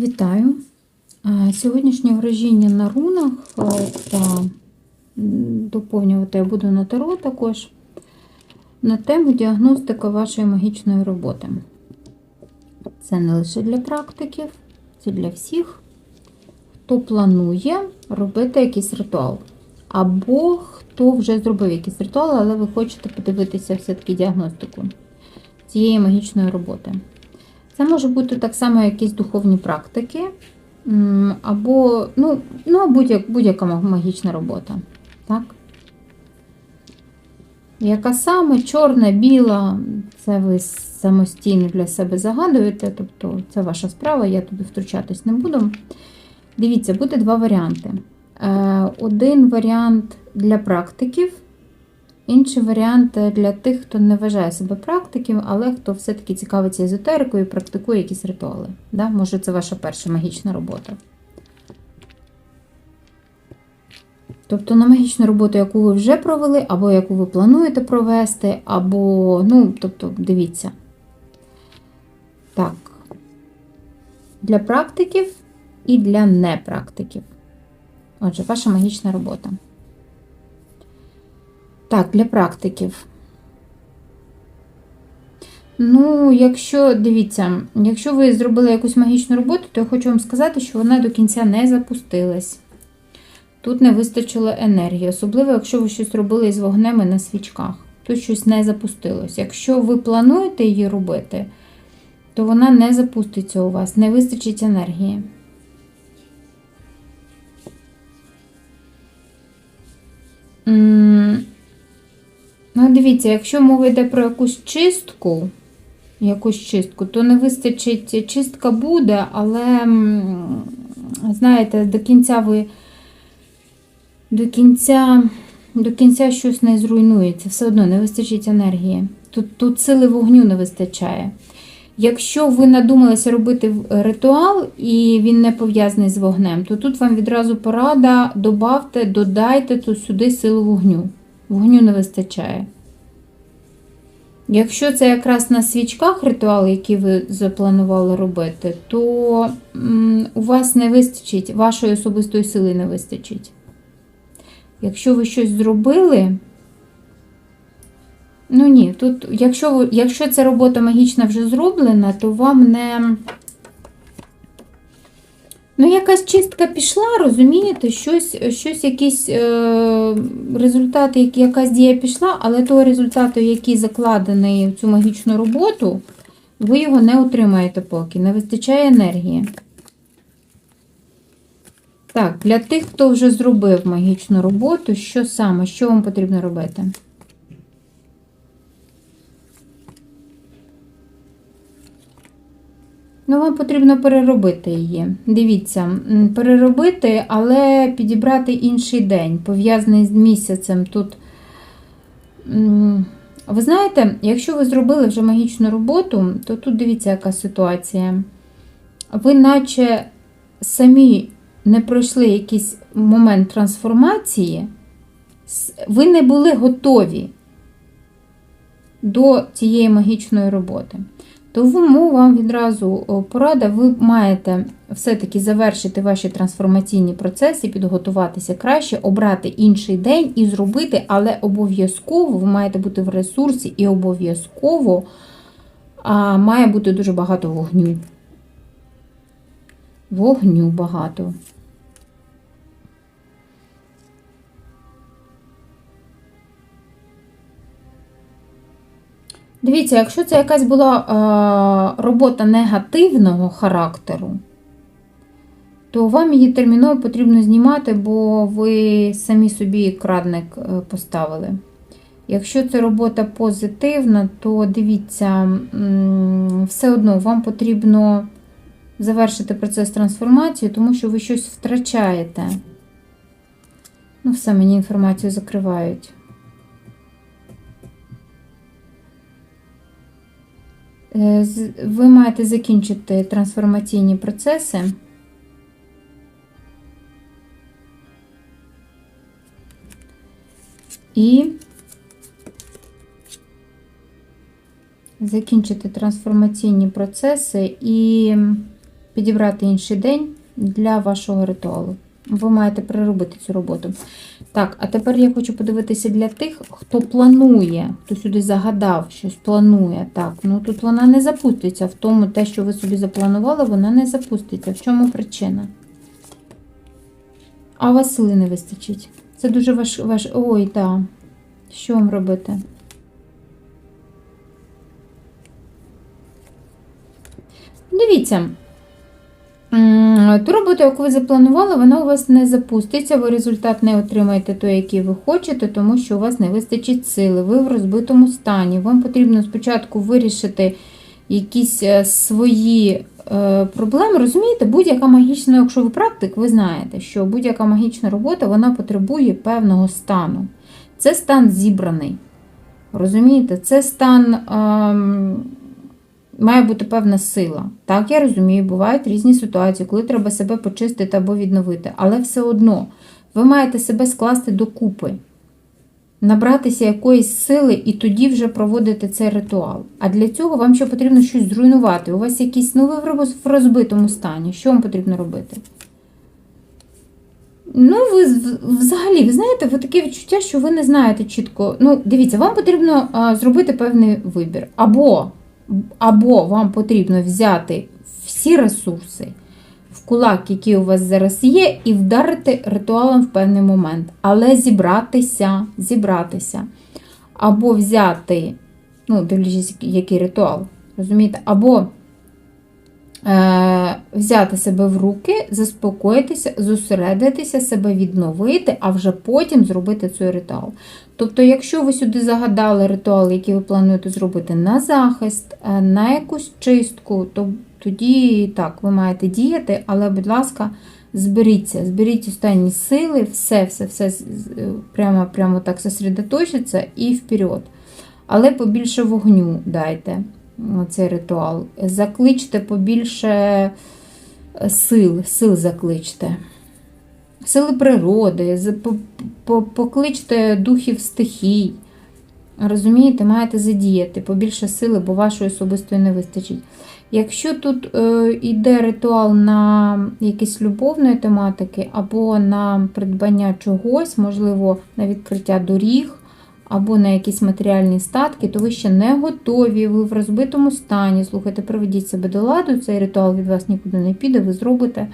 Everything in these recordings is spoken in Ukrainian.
Вітаю! Сьогоднішнє вражіння на рунах та доповнювати я буду на таро також на тему діагностика вашої магічної роботи. Це не лише для практиків, це для всіх, хто планує робити якийсь ритуал. Або хто вже зробив якийсь ритуал, але ви хочете подивитися все-таки діагностику цієї магічної роботи. Це може бути так само якісь духовні практики, або ну, ну, будь-як- будь-яка магічна робота. Так? Яка саме чорна, біла, це ви самостійно для себе загадуєте, тобто це ваша справа, я туди втручатись не буду. Дивіться, буде два варіанти. Е, Один варіант для практиків, Інший варіант для тих, хто не вважає себе практиком, але хто все-таки цікавиться езотерикою і практикує якісь ритуали. Да? Може, це ваша перша магічна робота. Тобто на магічну роботу, яку ви вже провели, або яку ви плануєте провести, або, ну, тобто, дивіться. Так. Для практиків і для непрактиків. Отже, ваша магічна робота. Так, для практиків. Ну, якщо, дивіться, якщо ви зробили якусь магічну роботу, то я хочу вам сказати, що вона до кінця не запустилась. Тут не вистачило енергії, особливо, якщо ви щось робили із вогнем і на свічках. Тут щось не запустилось. Якщо ви плануєте її робити, то вона не запуститься у вас, не вистачить енергії. М, Ну, дивіться, якщо мова йде про якусь чистку, якусь чистку, то не вистачить, чистка буде, але, знаєте, до кінця ви до кінця, до кінця щось не зруйнується, все одно не вистачить енергії. Тут, тут сили вогню не вистачає. Якщо ви надумалися робити ритуал і він не пов'язаний з вогнем, то тут вам відразу порада, добавте, додайте тут сюди силу вогню. Вогню не вистачає. Якщо це якраз на свічках ритуал, який ви запланували робити, то у вас не вистачить, вашої особистої сили не вистачить. Якщо ви щось зробили, ну ні, тут, якщо, якщо ця робота магічна вже зроблена, то вам не. Ну, якась чистка пішла, розумієте, щось, щось якісь е, результати, якась дія пішла, але того результату, який закладений в цю магічну роботу, ви його не отримаєте поки, не вистачає енергії. Так, для тих, хто вже зробив магічну роботу, що саме, що вам потрібно робити? Ну, вам потрібно переробити її. Дивіться, переробити, але підібрати інший день, пов'язаний з місяцем. Тут, ви знаєте, якщо ви зробили вже магічну роботу, то тут дивіться, яка ситуація. Ви, наче самі не пройшли якийсь момент трансформації, ви не були готові до цієї магічної роботи. Тому вам відразу порада, ви маєте все-таки завершити ваші трансформаційні процеси, підготуватися краще, обрати інший день і зробити, але обов'язково ви маєте бути в ресурсі і обов'язково має бути дуже багато вогню. Вогню багато. Дивіться, якщо це якась була е, робота негативного характеру, то вам її терміново потрібно знімати, бо ви самі собі крадник е, поставили. Якщо це робота позитивна, то дивіться, все одно вам потрібно завершити процес трансформації, тому що ви щось втрачаєте. Ну, все, мені інформацію закривають. Ви маєте закінчити трансформаційні процеси. І закінчити трансформаційні процеси і підібрати інший день для вашого ритуалу. Ви маєте переробити цю роботу. Так, а тепер я хочу подивитися для тих, хто планує, хто сюди загадав, щось планує. Так, ну тут вона не запуститься. В тому, те, що ви собі запланували, вона не запуститься. В чому причина? А вас сили не вистачить. Це дуже ваш. ваш... Ой, так. Да. Що вам робити? Дивіться. Ту роботу, яку ви запланували, вона у вас не запуститься, ви результат не отримаєте той, який ви хочете, тому що у вас не вистачить сили, ви в розбитому стані. Вам потрібно спочатку вирішити якісь е, свої е, проблеми. Розумієте, будь-яка магічна, якщо ви практик, ви знаєте, що будь-яка магічна робота вона потребує певного стану. Це стан зібраний. Розумієте, це стан. Ем, має бути певна сила. Так, я розумію, бувають різні ситуації, коли треба себе почистити або відновити. Але все одно ви маєте себе скласти докупи, набратися якоїсь сили і тоді вже проводити цей ритуал. А для цього вам ще потрібно щось зруйнувати. У вас якісь, ну в розбитому стані. Що вам потрібно робити? Ну, ви взагалі, ви знаєте, ви таке відчуття, що ви не знаєте чітко. Ну, дивіться, вам потрібно а, зробити певний вибір. Або або вам потрібно взяти всі ресурси в кулак, який у вас зараз є, і вдарити ритуалом в певний момент. Але зібратися, зібратися. Або взяти, ну, дивлячись, який ритуал, розумієте, або взяти себе в руки, заспокоїтися, зосередитися, себе відновити, а вже потім зробити цей ритуал. Тобто, якщо ви сюди загадали ритуал, який ви плануєте зробити на захист, е, на якусь чистку, то тоді так, ви маєте діяти, але, будь ласка, зберіться, зберіть останні сили, все, все, все прямо прямо так сосредоточиться і вперед. Але побільше вогню дайте цей ритуал. Закличте побільше е, сил, сил закличте сили природи, покличте духів стихій. Розумієте, маєте задіяти побільше сили, бо вашої особистої не вистачить. Якщо тут е, йде ритуал на якісь любовної тематики, або на придбання чогось, можливо, на відкриття доріг, або на якісь матеріальні статки, то ви ще не готові, ви в розбитому стані. Слухайте, приведіть себе до ладу, цей ритуал від вас нікуди не піде, ви зробите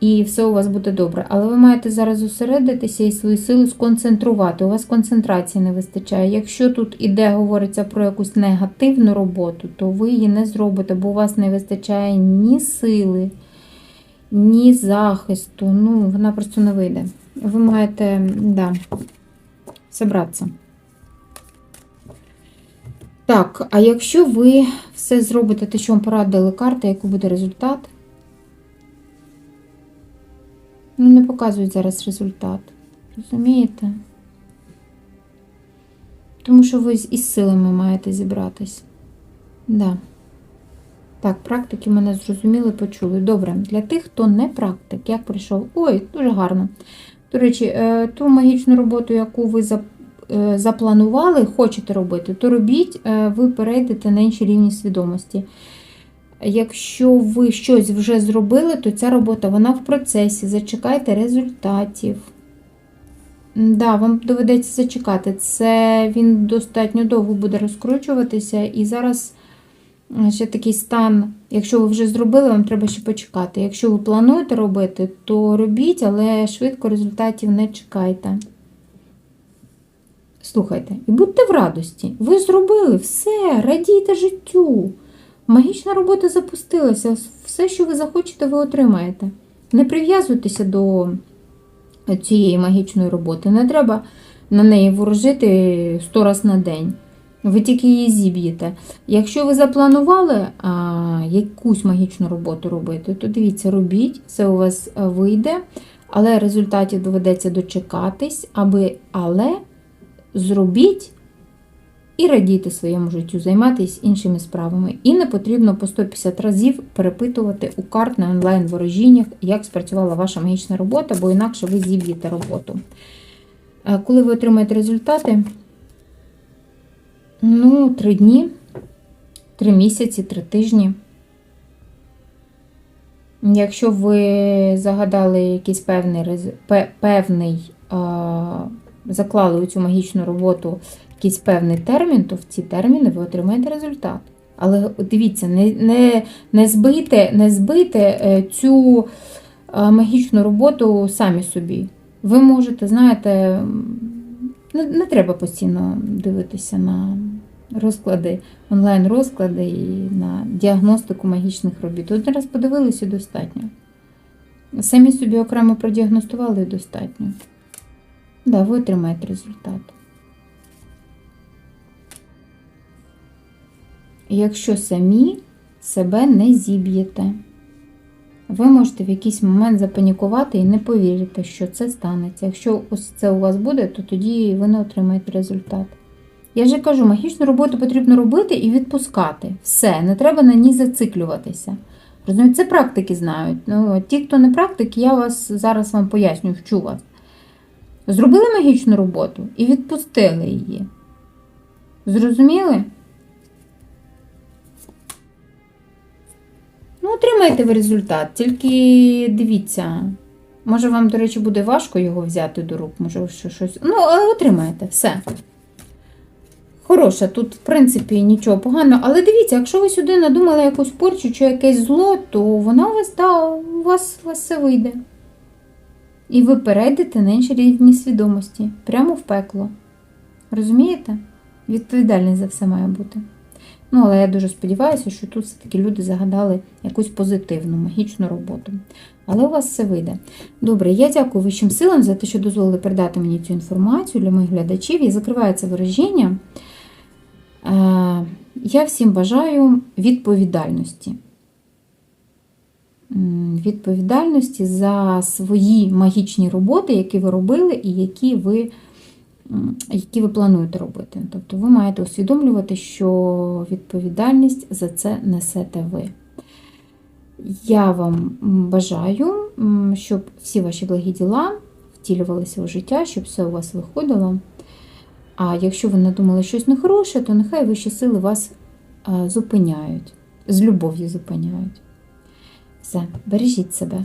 і все у вас буде добре. Але ви маєте зараз зосередитися і свої сили сконцентрувати. У вас концентрації не вистачає. Якщо тут іде, говориться про якусь негативну роботу, то ви її не зробите, бо у вас не вистачає ні сили, ні захисту. Ну, вона просто не вийде. Ви маєте, да, зібратися. Так, а якщо ви все зробите, те, що вам порадили карта, який буде результат? Ну, не показують зараз результат. Розумієте? Тому що ви із силами маєте зібратись. Да. Так, практики мене зрозуміли, почули. Добре, для тих, хто не практик, як прийшов. Ой, дуже гарно. До речі, е, ту магічну роботу, яку ви е, запланували, хочете робити, то робіть, е, ви перейдете на інші рівні свідомості. Якщо ви щось вже зробили, то ця робота вона в процесі. Зачекайте результатів. Да, вам доведеться зачекати. Це він достатньо довго буде розкручуватися. І зараз ще такий стан, якщо ви вже зробили, вам треба ще почекати. Якщо ви плануєте робити, то робіть, але швидко результатів не чекайте. Слухайте, і будьте в радості. Ви зробили все, радійте життю. Магічна робота запустилася. Все, що ви захочете, ви отримаєте. Не прив'язуйтеся до цієї магічної роботи. Не треба на неї ворожити 100 раз на день. Ви тільки її зіб'єте. Якщо ви запланували а, якусь магічну роботу робити, то дивіться, робіть, все у вас вийде, але результатів доведеться дочекатись, аби, але зробіть і радійте своєму життю, займайтесь іншими справами. І не потрібно по 150 разів перепитувати у карт на онлайн-ворожіннях, як спрацювала ваша магічна робота, бо інакше ви зіб'єте роботу. Е, коли ви отримаєте результати, ну, 3 дні, 3 місяці, 3 тижні. Якщо ви загадали якийсь певний, певний заклали у цю магічну роботу якийсь певний термін, то в ці терміни ви отримаєте результат. Але дивіться, не, не, не збийте, не збийте е, цю магічну роботу самі собі. Ви можете, знаєте, не, не треба постійно дивитися на розклади, онлайн-розклади і на діагностику магічних робіт. Один раз подивилися достатньо. Самі собі окремо продіагностували і достатньо. Да, ви отримаєте результат. Якщо самі себе не зіб'єте, ви можете в якийсь момент запанікувати і не повірите, що це станеться. Якщо ось це у вас буде, то тоді ви не отримаєте результат. Я вже кажу, магічну роботу потрібно робити і відпускати. Все, не треба на ній зациклюватися. Розумієте, це практики знають. Ну, ті, хто не практики, я вас зараз вам поясню, вчу вас. Зробили магічну роботу і відпустили її. Зрозуміли? Ну, отримаєте ви результат, тільки дивіться. Може, вам, до речі, буде важко його взяти до рук, може, щось. Ну, але отримаєте все. Хороша, тут, в принципі, нічого поганого. Але дивіться, якщо ви сюди надумали якусь порчу чи якесь зло, то вона у вас, да, у вас, у вас все вийде. І ви перейдете на інші рівні свідомості, прямо в пекло. Розумієте? Відповідальність за все має бути. Ну, але я дуже сподіваюся, що тут все-таки люди загадали якусь позитивну, магічну роботу. Але у вас все вийде. Добре, я дякую вищим силам за те, що дозволили передати мені цю інформацію для моїх глядачів. І закриваю це вираження. Е, Я всім бажаю відповідальності. Відповідальності за свої магічні роботи, які ви робили і які ви які ви плануєте робити. Тобто ви маєте усвідомлювати, що відповідальність за це несете ви. Я вам бажаю, щоб всі ваші благі діла втілювалися у життя, щоб все у вас виходило. А якщо ви надумали щось нехороше, то нехай вищі сили вас зупиняють, з любов'ю зупиняють. Все, бережіть себе.